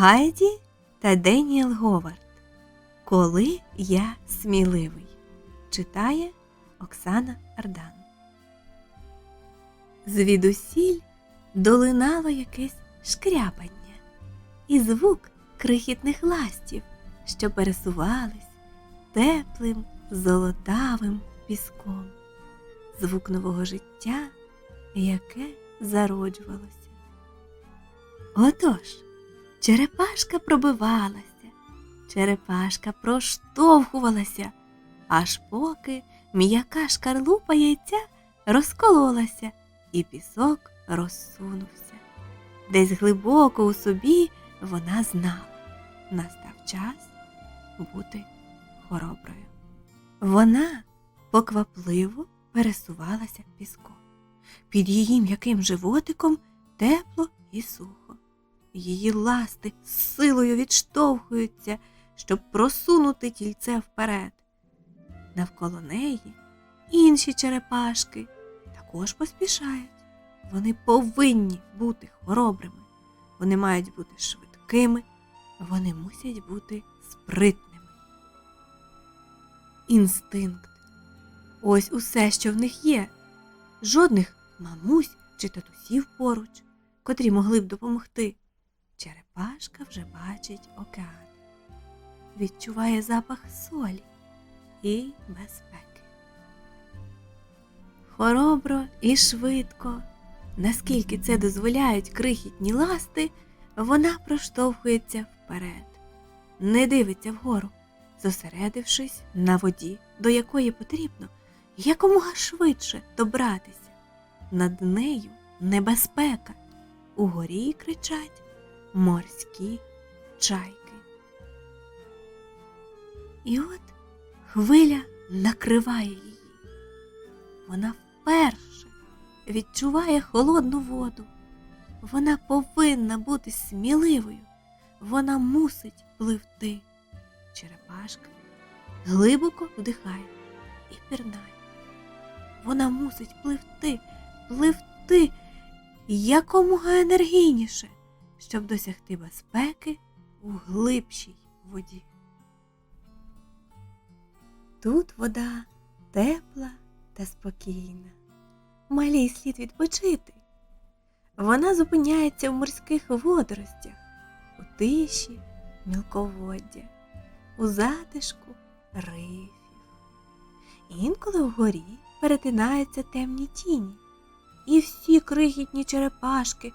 Гайді та Деніел Говард. Коли я сміливий. Читає Оксана Ардан. Звідусіль долинало якесь шкряпання і звук крихітних ластів, що пересувались теплим золотавим піском. Звук нового життя, яке зароджувалося. Отож, черепашка пробивалася, черепашка проштовхувалася, аж поки м'яка шкарлупа яйця розкололася і пісок розсунувся. Десь глибоко у собі вона знала, настав час бути хороброю. Вона поквапливо пересувалася піском. Під її м'яким животиком тепло і сухо. Її ласти з силою відштовхуються, щоб просунути тільце вперед. Навколо неї інші черепашки також поспішають. Вони повинні бути хоробрими, вони мають бути швидкими, вони мусять бути спритними. Інстинкт ось усе, що в них є. Жодних мамусь чи татусів поруч, котрі могли б допомогти. Черепашка вже бачить океан, відчуває запах солі і безпеки. Хоробро і швидко, наскільки це дозволяють крихітні ласти, вона проштовхується вперед, не дивиться вгору, зосередившись на воді, до якої потрібно якомога швидше добратися. Над нею небезпека. Угорі кричать морські чайки. І от хвиля накриває її. Вона вперше відчуває холодну воду. Вона повинна бути сміливою. Вона мусить пливти. Черепашка глибоко вдихає і пірнає. Вона мусить пливти, пливти якомога енергійніше, щоб досягти безпеки у глибшій воді. Тут вода тепла та спокійна. Малій слід відпочити. Вона зупиняється в морських водоростях, у тиші мілководдя, у затишку рифів. Інколи вгорі перетинаються темні тіні, і всі крихітні черепашки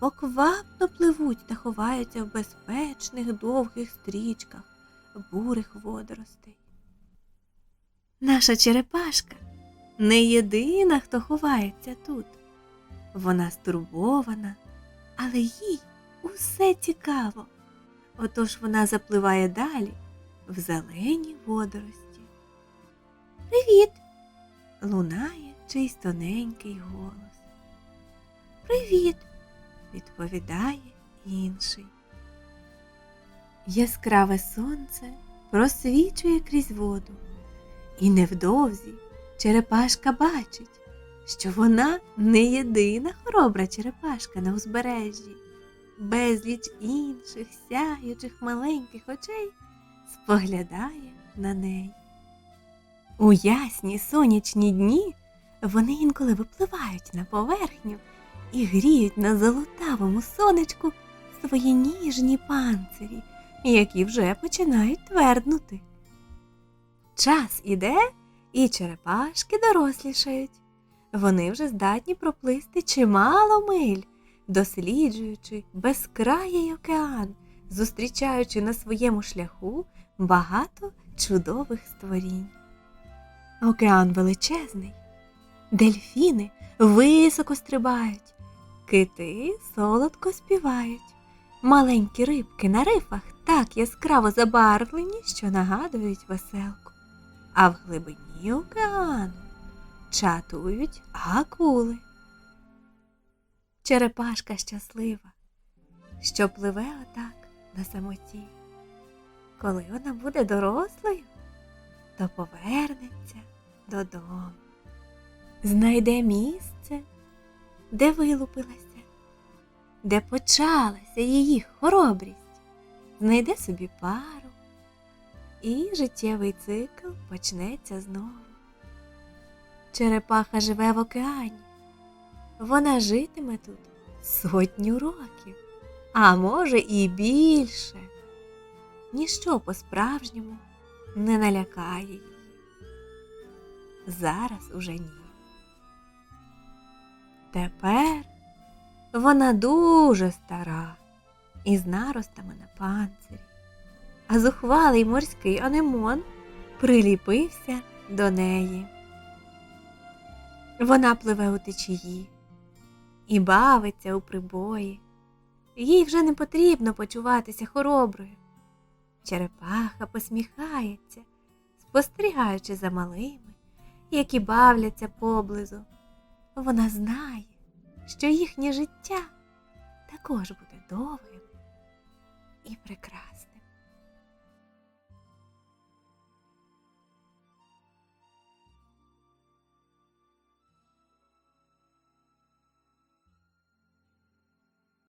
поквапно пливуть та ховаються в безпечних довгих стрічках бурих водоростей. Наша черепашка не єдина, хто ховається тут. Вона стурбована, але їй усе цікаво. Отож вона запливає далі в зелені водорості. Привіт! лунає чийсь тоненький голос. Привіт! Відповідає інший. Яскраве сонце просвічує крізь воду, і невдовзі черепашка бачить, що вона не єдина хоробра черепашка на узбережжі. Безліч інших сяючих маленьких очей споглядає на неї. У ясні сонячні дні вони інколи випливають на поверхню і гріють на золотавому сонечку свої ніжні панцирі, які вже починають тверднути. Час іде, і черепашки дорослішають. Вони вже здатні проплисти чимало миль, досліджуючи безкраїй океан, зустрічаючи на своєму шляху багато чудових створінь. Океан величезний, дельфіни високо стрибають, кити солодко співають, маленькі рибки на рифах так яскраво забарвлені, що нагадують веселку, а в глибині океану чатують акули. Черепашка щаслива, що пливе отак на самоті. Коли вона буде дорослою, то повернеться додому, знайде місце, де вилупилася, де почалася її хоробрість, знайде собі пару, і життєвий цикл почнеться знову. Черепаха живе в океані. Вона житиме тут сотню років, а може і більше. Ніщо по-справжньому не налякає її. Зараз уже ні. Тепер вона дуже стара із наростами на панцирі, а зухвалий морський анемон приліпився до неї. Вона пливе у течії і бавиться у прибої. Їй вже не потрібно почуватися хороброю. Черепаха посміхається, спостерігаючи за малими, які бавляться поблизу. Вона знає, що їхнє життя також буде довгим і прекрасним.